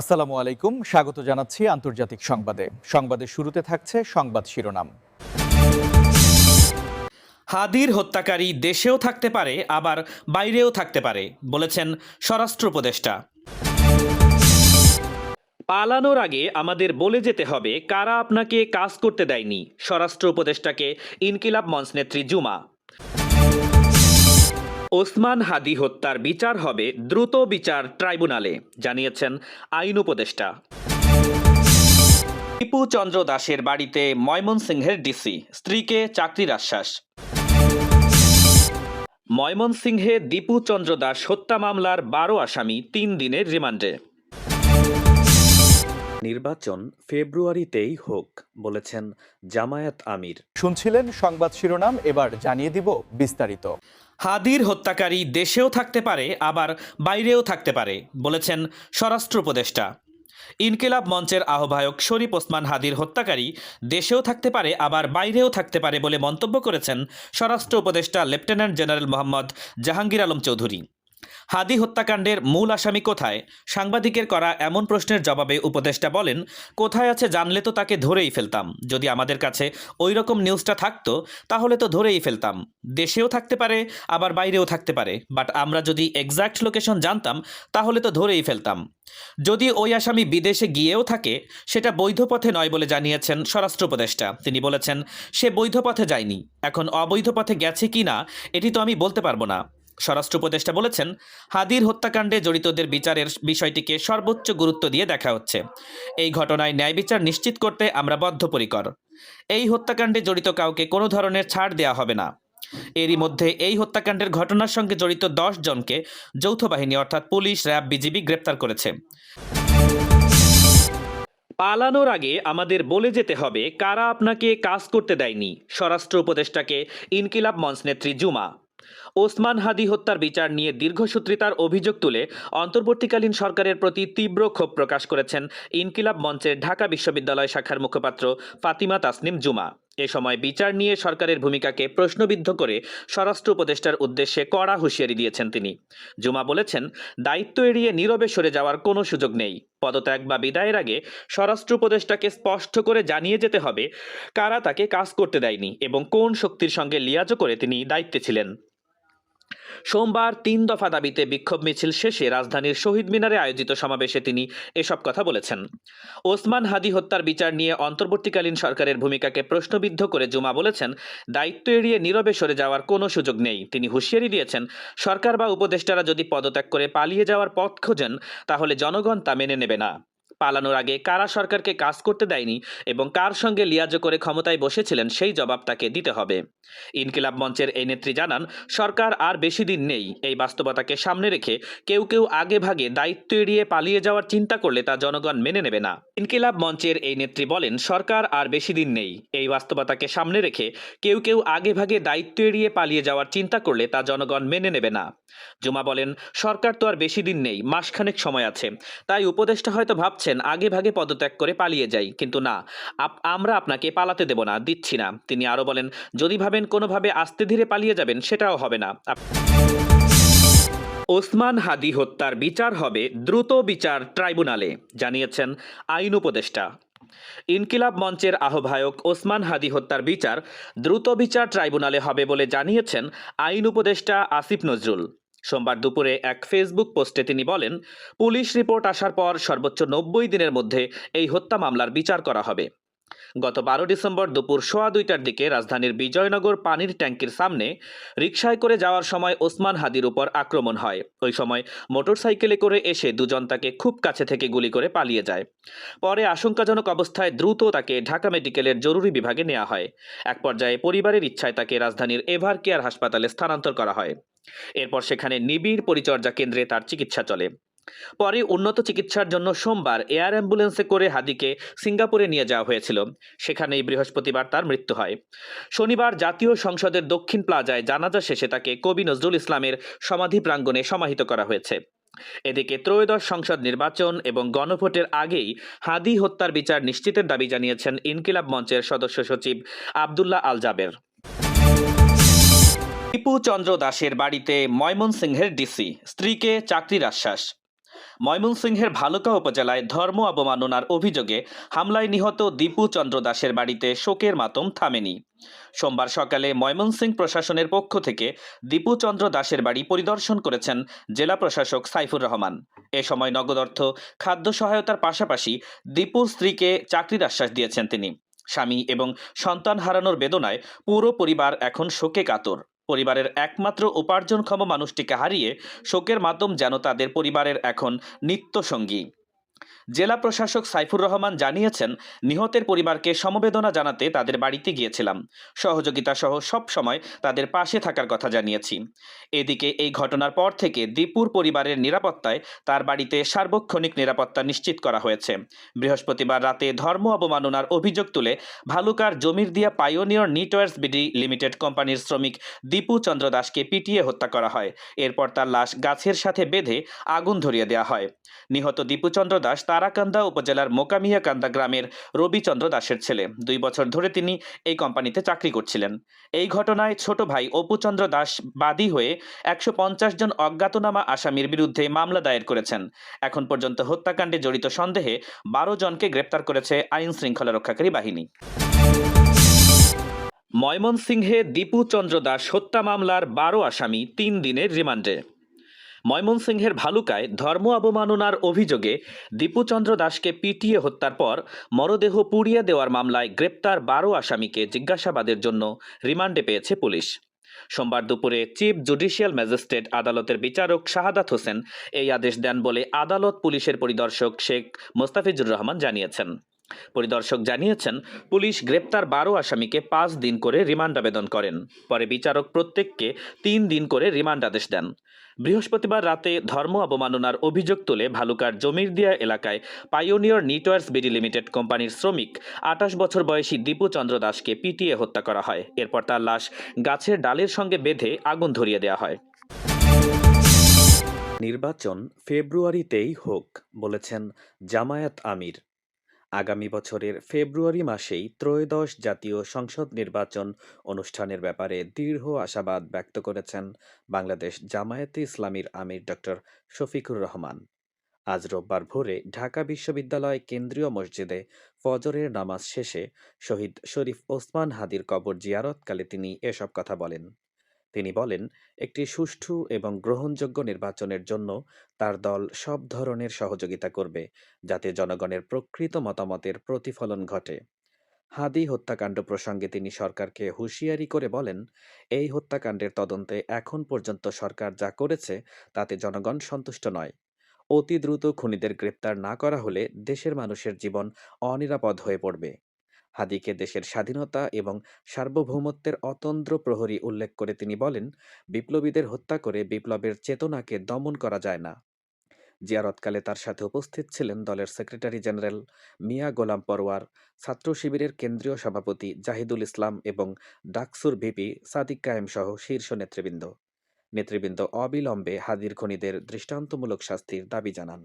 আসসালামু আলাইকুম। স্বাগত জানাচ্ছি আন্তর্জাতিক সংবাদে। সংবাদের শুরুতে থাকছে সংবাদ শিরোনাম। হাদির হত্যাকারী দেশেও থাকতে পারে, আবার বাইরেও থাকতে পারে, বলেছেন স্বরাষ্ট্র উপদেষ্টা। পালানোর আগে আমাদের বলে যেতে হবে, কারা আপনাকে কাজ করতে দেয়নি? স্বরাষ্ট্র উপদেষ্টাকে ইনকিলাব মঞ্চ নেত্রী জুমা। ওসমান হাদি হত্যার বিচার হবে দ্রুত বিচার ট্রাইব্যুনালে জানিয়েছেন আইন উপদেষ্টা। টিপু চন্দ্র দাসের বাড়িতে ময়মনসিংহের ডিসি স্ত্রীকে চাকরির আশ্বাস। ময়মনসিংহে দীপু চন্দ্র দাস হত্যা মামলার বারো আসামি তিন দিনের রিমান্ডে। নির্বাচন ফেব্রুয়ারিতেই হোক বলেছেন জামায়াত আমির। শুনছিলেন সংবাদ শিরোনাম এবার জানিয়ে দিব বিস্তারিত। হাদির হত্যাকারী দেশেও থাকতে পারে, আবার বাইরেও থাকতে পারে, বলেছেন স্বরাষ্ট্র উপদেষ্টা। ইনকিলাব মঞ্চের আহ্বায়ক শরীফ ওসমান হাদির হত্যাকারী দেশেও থাকতে পারে, আবার বাইরেও থাকতে পারে বলে মন্তব্য করেছেন স্বরাষ্ট্র উপদেষ্টা লেফটেন্যান্ট জেনারেল মোহাম্মদ জাহাঙ্গীর আলম চৌধুরী। হাদি হত্যাকাণ্ডের মূল আসামি কোথায়? সাংবাদিকের করা এমন প্রশ্নের জবাবে উপদেষ্টা বলেন, কোথায় আছে জানলে তো তাকে ধরেই ফেলতাম। যদি আমাদের কাছে ওই রকম নিউজটা থাকতো, তাহলে তো ধরেই ফেলতাম। দেশেও থাকতে পারে, আবার বাইরেও থাকতে পারে। বাট আমরা যদি এক্সাক্ট লোকেশন জানতাম, তাহলে তো ধরেই ফেলতাম। যদি ওই আসামি বিদেশে গিয়েও থাকে, সেটা বৈধ পথে নয় বলে জানিয়েছেন স্বরাষ্ট্র উপদেষ্টা। তিনি বলেছেন, সে বৈধ পথে যায়নি। এখন অবৈধ পথে গেছে কি না, এটি তো আমি বলতে পারব না। স্বরাষ্ট্র উপদেষ্টা বলেছেন, হাদির হত্যাকাণ্ডে জড়িতদের বিচারের বিষয়টিকে সর্বোচ্চ গুরুত্ব দিয়ে দেখা হচ্ছে। এই ঘটনায় ন্যায় বিচার নিশ্চিত করতে আমরা বদ্ধপরিকর। এই হত্যাকাণ্ডে জড়িত কাউকে কোনো ধরনের ছাড় দেওয়া হবে না। এরই মধ্যে এই হত্যাকাণ্ডের ঘটনার সঙ্গে জড়িত দশ জনকে যৌথ বাহিনী অর্থাৎ পুলিশ, র্যাব, বিজিবি গ্রেপ্তার করেছে। পালানোর আগে আমাদের বলে যেতে হবে, কারা আপনাকে কাজ করতে দেয়নি? স্বরাষ্ট্র উপদেষ্টাকে ইনকিলাব মঞ্চ নেত্রী জুমা। ওসমান হাদি হত্যার বিচার নিয়ে দীর্ঘসূত্রিতার অভিযোগ তুলে অন্তর্বর্তীকালীন সরকারের প্রতি তীব্র ক্ষোভ প্রকাশ করেছেন ইনকিলাব মঞ্চের ঢাকা বিশ্ববিদ্যালয় শাখার মুখপাত্র ফাতিমা তাসনিম জুমা। এ সময় বিচার নিয়ে সরকারের ভূমিকাকে প্রশ্নবিদ্ধ করে স্বরাষ্ট্র উপদেষ্টার উদ্দেশ্যে কড়া হুঁশিয়ারি দিয়েছেন তিনি। জুমা বলেছেন, দায়িত্ব এড়িয়ে নীরবে সরে যাওয়ার কোনো সুযোগ নেই। পদত্যাগ বা বিদায়ের আগে স্বরাষ্ট্র উপদেষ্টাকে স্পষ্ট করে জানিয়ে যেতে হবে কারা তাকে কাজ করতে দেয়নি এবং কোন শক্তির সঙ্গে লিয়াজো করে তিনি দায়িত্বে ছিলেন। সোমবার তিন দফা দাবিতে বিক্ষোভ মিছিল শেষে রাজধানীর শহীদ মিনারে আয়োজিত সমাবেশে তিনি এসব কথা বলেছেন। ওসমান হাদি হত্যার বিচার নিয়ে অন্তর্বর্তীকালীন সরকারের ভূমিকাকে প্রশ্নবিদ্ধ করে জুমা বলেছেন, দায়িত্ব এড়িয়ে নীরবে সরে যাওয়ার কোনো সুযোগ নেই। তিনি হুঁশিয়ারি দিয়েছেন, সরকার বা উপদেষ্টারা যদি পদত্যাগ করে পালিয়ে যাওয়ার পথ খোঁজেন, তাহলে জনগণ তা মেনে নেবে না। পালানোর আগে কারা সরকারকে কাজ করতে দেয়নি এবং কার সঙ্গে লিয়াজো করে ক্ষমতায় বসেছিলেন সেই জবাব তাকে দিতে হবে। ইনকিলাব মঞ্চের এই নেত্রী জানান, সরকার আর বেশি দিন নেই। এই বাস্তবতাকে সামনে রেখে কেউ কেউ আগে ভাগে দায়িত্ব এড়িয়ে পালিয়ে যাওয়ার চিন্তা করলে তা জনগণ মেনে নেবে না। ইনকিলাব মঞ্চের এই নেত্রী বলেন, সরকার আর বেশি দিন নেই। এই বাস্তবতাকে সামনে রেখে কেউ কেউ আগে ভাগে দায়িত্ব এড়িয়ে পালিয়ে যাওয়ার চিন্তা করলে তা জনগণ মেনে নেবে না। জুমা বলেন, সরকার তো আর বেশি দিন নেই, মাসখানেক সময় আছে। তাই উপদেষ্টা হয়তো ভাবছেন আগে ভাগে পদত্যাগ করে পালিয়ে যাই, কিন্তু না আমরা আপনাকে পালাতে দেব না, দিচ্ছি না। তিনি আরও বলেন, যদি ভাবেন কোনোভাবে আস্তে ধীরে পালিয়ে যাবেন, সেটাও হবে না। ওসমান হাদি হত্যার বিচার হবে দ্রুত বিচার ট্রাইব্যুনালে, জানিয়েছেন আইন উপদেষ্টা। ইনকিলাব মঞ্চের আহ্বায়ক ওসমান হাদি হত্যার বিচার দ্রুত বিচার ট্রাইব্যুনালে হবে বলে জানিয়েছেন আইন উপদেষ্টা আসিফ নজরুল। সোমবার দুপুরে এক ফেসবুক পোস্টে তিনি বলেন, পুলিশ রিপোর্ট আসার পর সর্বোচ্চ নব্বই দিনের মধ্যে এই হত্যা মামলার বিচার করা হবে। গত বারো ডিসেম্বর দুপুর সোয়া দুইটার দিকে রাজধানীর বিজয়নগর পানির ট্যাঙ্কির সামনে রিকশায় করে যাওয়ার সময় ওসমান হাদির উপর আক্রমণ হয়। ওই সময় মোটরসাইকেলে করে এসে দুজন তাকে খুব কাছে থেকে গুলি করে পালিয়ে যায়। পরে আশঙ্কাজনক অবস্থায় দ্রুত তাকে ঢাকা মেডিকেলের জরুরি বিভাগে নেওয়া হয়। এক পর্যায়ে পরিবারের ইচ্ছায় তাকে রাজধানীর এভার কেয়ার হাসপাতালে স্থানান্তর করা হয়। এরপর সেখানে নিবিড় পরিচর্যা কেন্দ্রে তার চিকিৎসা চলে। পরে উন্নত চিকিৎসার জন্য সোমবার এয়ার অ্যাম্বুলেন্সে করে হাদিকে সিঙ্গাপুরে নিয়ে যাওয়া হয়েছিল। সেখানেই বৃহস্পতিবার তার মৃত্যু হয়। শনিবার জাতীয় সংসদের দক্ষিণ প্লাজায় জানাজা শেষে তাকে কবি নজরুল ইসলামের সমাধি প্রাঙ্গণে সমাহিত করা হয়েছে। এদিকে ত্রয়োদশ সংসদ নির্বাচন এবং গণভোটের আগেই হাদি হত্যার বিচার নিশ্চিতের দাবি জানিয়েছেন ইনকিলাব মঞ্চের সদস্য সচিব আবদুল্লাহ আল জাবের। টিপু চন্দ্র দাসের বাড়িতে ময়মনসিংহের ডিসি, স্ত্রীকে চাকরির আশ্বাস। ময়মনসিংহের ভালুকা উপজেলায় ধর্ম অবমাননার অভিযোগে হামলায় নিহত দীপু চন্দ্র দাসের বাড়িতে শোকের মাতম থামেনি। সোমবার সকালে ময়মনসিংহ প্রশাসনের পক্ষ থেকে দীপু চন্দ্র দাসের বাড়ি পরিদর্শন করেছেন জেলা প্রশাসক সাইফুর রহমান। এ সময় নগদ অর্থ, খাদ্য সহায়তার পাশাপাশি দীপুর স্ত্রীকে চাকরির আশ্বাস দিয়েছেন তিনি। স্বামী এবং সন্তান হারানোর বেদনায় পুরো পরিবার এখন শোকে কাতর। পরিবারের একমাত্র উপার্জনক্ষম মানুষটিকে হারিয়ে শোকের মাধ্যম যেন তাদের পরিবারের এখন নিত্যসঙ্গী। জেলা প্রশাসক সাইফুর রহমান জানিয়েছেন, নিহতের পরিবারকে সমবেদনা জানাতে তাদের বাড়িতে গিয়েছিলাম। সহযোগিতা সহ সব সময় তাদের পাশে থাকার কথা জানিয়েছি। এদিকে এই ঘটনার পর থেকে দীপুর পরিবারের নিরাপত্তায় তার বাড়িতে সার্বক্ষণিক নিরাপত্তা নিশ্চিত করা হয়েছে। বৃহস্পতিবার রাতে ধর্ম অবমাননার অভিযোগ তুলে ভালুকার জমির দিয়া পাইওনিয়র নিটওয়ার্স বিডি লিমিটেড কোম্পানির শ্রমিক দীপু চন্দ্র দাসকে পিটিয়ে হত্যা করা হয়। এরপর তার লাশ গাছের সাথে বেঁধে আগুন ধরিয়ে দেওয়া হয়। নিহত দীপুচন্দ্র দাস তারাকান্দা উপজেলার মোকামিয়াকান্দা গ্রামের রবিচন্দ্র দাসের ছেলে। দুই বছর ধরে তিনি এই কোম্পানিতে চাকরি করছিলেন। এই ঘটনায় ছোট ভাই অপুচন্দ্র দাস বাদী হয়ে একশো পঞ্চাশ জন অজ্ঞাতনামা আসামির বিরুদ্ধে মামলা দায়ের করেছেন। এখন পর্যন্ত হত্যাকাণ্ডে জড়িত সন্দেহে বারো জনকে গ্রেপ্তার করেছে আইন শৃঙ্খলা রক্ষাকারী বাহিনী। ময়মনসিংহে দীপু চন্দ্র দাস হত্যা মামলার বারো আসামি, তিন দিনের রিমান্ডে। ময়মনসিংহের ভালুকায় ধর্ম অবমাননার অভিযোগে দীপুচন্দ্র দাসকে পিটিয়ে হত্যার পর মরদেহ পুড়িয়ে দেওয়ার মামলায় গ্রেপ্তার বারো আসামিকে জিজ্ঞাসাবাদের জন্য রিমান্ডে পেয়েছে পুলিশ। সোমবার দুপুরে চিফ জুডিশিয়াল ম্যাজিস্ট্রেট আদালতের বিচারক শাহাদাত হোসেন এই আদেশ দেন বলে আদালত পুলিশের পরিদর্শক শেখ মোস্তাফিজুর রহমান জানিয়েছেন। পরিদর্শক জানিয়েছেন, পুলিশ গ্রেপ্তার বারো আসামিকে পাঁচ দিন করে রিমান্ড আবেদন করেন। পরে বিচারক প্রত্যেককে তিন দিন করে রিমান্ড আদেশ দেন। বৃহস্পতিবার রাতে ধর্ম অবমাননার অভিযোগ তুলে ভালুকার জমিরদিয়া এলাকায় পাইওনিয়র নিটওয়ার্স বিডি লিমিটেড কোম্পানির শ্রমিক, আঠাশ বছর বয়সী দীপু চন্দ্র দাসকে পিটিয়ে হত্যা করা হয়। এরপর তার লাশ গাছের ডালের সঙ্গে বেঁধে আগুন ধরিয়ে দেওয়া হয়। নির্বাচন ফেব্রুয়ারিতেই হোক, বলেছেন জামায়াত আমির। আগামী বছরের ফেব্রুয়ারি মাসেই ত্রয়োদশ জাতীয় সংসদ নির্বাচন অনুষ্ঠানের ব্যাপারে দৃঢ় আশাবাদ ব্যক্ত করেছেন বাংলাদেশ জামায়াতে ইসলামীর আমির ডক্টর শফিকুর রহমান। আজ রোববার ভোরে ঢাকা বিশ্ববিদ্যালয় কেন্দ্রীয় মসজিদে ফজরের নামাজ শেষে শহীদ শরীফ ওসমান হাদির কবর জিয়ারতকালে তিনি এসব কথা বলেন। তিনি বলেন, একটি সুষ্ঠু এবং গ্রহণযোগ্য নির্বাচনের জন্য তার দল সব ধরনের সহযোগিতা করবে, যাতে জনগণের প্রকৃত মতামতের প্রতিফলন ঘটে। হাদি হত্যাকাণ্ড প্রসঙ্গে তিনি সরকারকে হুঁশিয়ারি করে বলেন, এই হত্যাকাণ্ডের তদন্তে এখন পর্যন্ত সরকার যা করেছে তাতে জনগণ সন্তুষ্ট নয়। অতি দ্রুত খুনিদের গ্রেপ্তার না করা হলে দেশের মানুষের জীবন অনিরাপদ হয়ে পড়বে। হাদিকে দেশের স্বাধীনতা এবং সার্বভৌমত্বের অতন্দ্র প্রহরী উল্লেখ করে তিনি বলেন, বিপ্লবীদের হত্যা করে বিপ্লবের চেতনাকে দমন করা যায় না। জিয়ারতকালে তার সাথে উপস্থিত ছিলেন দলের সেক্রেটারি জেনারেল মিয়া গোলাম পরওয়ার, ছাত্র শিবিরের কেন্দ্রীয় সভাপতি জাহিদুল ইসলাম এবং ডাকসুর ভিপি সাদিক কায়েম সহ শীর্ষ নেতৃবৃন্দ। নেতৃবৃন্দ অবিলম্বে হাদির খনিদের দৃষ্টান্তমূলক শাস্তির দাবি জানান।